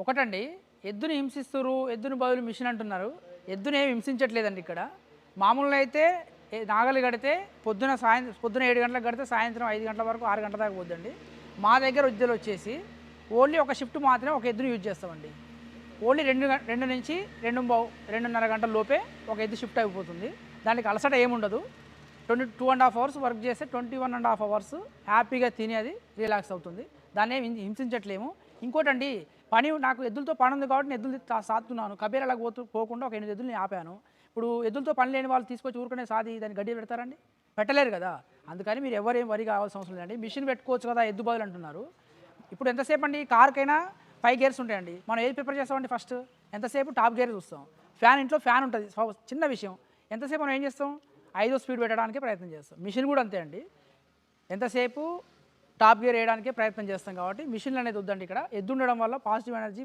ఒకటండి ఎద్దుని హింసిస్తారు ఎద్దుని బదులు మిషన్ అంటున్నారు. ఎద్దుని ఏమి హింసించట్లేదండి ఇక్కడ. మామూలుగా అయితే నాగలి కడితే పొద్దున సాయంత్రం పొద్దున ఏడు గంటలకు కడితే సాయంత్రం ఐదు గంటల వరకు ఆరు గంటల దాకా పోద్దండి. మా దగ్గర ఉద్యోగులు వచ్చేసి ఓన్లీ ఒక షిఫ్ట్ మాత్రమే ఒక ఎద్దుని యూజ్ చేస్తామండి. ఓన్లీ రెండు రెండు నుంచి రెండు రెండున్నర గంటల లోపే ఒక ఎద్దు షిఫ్ట్ అయిపోతుంది. దానికి అలసట ఏముండదు. Twenty two and half hours work చేస్తే twenty one and half hours హ్యాపీగా తినేది అది రిలాక్స్ అవుతుంది. దాన్ని హింసించట్లేము. ఇంకోటండి పని నాకు ఎద్దులతో పని ఉంది కాబట్టి నేను ఎద్దులు తా- సాత్తున్నాను. కబీర్ అలా పోతూ పోకుండా ఒక ఎనిమిది ఎద్దులు ఆపాను. ఇప్పుడు ఎద్దులతో పని లేని వాళ్ళు తీసుకొచ్చి ఊరుకునే సాది దాన్ని గడ్డి పెడతారండి? పెట్టలేరు కదా. అందుకని మీరు ఎవరేం వరి కావాల్సిన అవసరం లేదండి. మిషన్ పెట్టుకోవచ్చు కదా ఎద్దు బదులు అంటున్నారు. ఇప్పుడు ఎంతసేపు అండి కార్కైనా ఫైవ్ గేర్స్ ఉంటాయండి. మనం ఏది ప్రిపేర్ చేస్తామండి ఫస్ట్? ఎంతసేపు టాప్ గేర్ చూస్తాం. ఫ్యాన్ ఇంట్లో ఫ్యాన్ ఉంటుంది. చిన్న విషయం. ఎంతసేపు మనం ఏం చేస్తాం? ఐదో స్పీడ్ పెట్టడానికి ప్రయత్నం చేస్తాం. మిషన్ కూడా అంతే అండి. ఎంతసేపు టాప్ గేర్ వేయడానికే ప్రయత్నం చేస్తాం కాబట్టి మిషన్లు అనేది వద్దండి ఇక్కడ. ఎద్దు ఉండడం వల్ల పాజిటివ్ ఎనర్జీ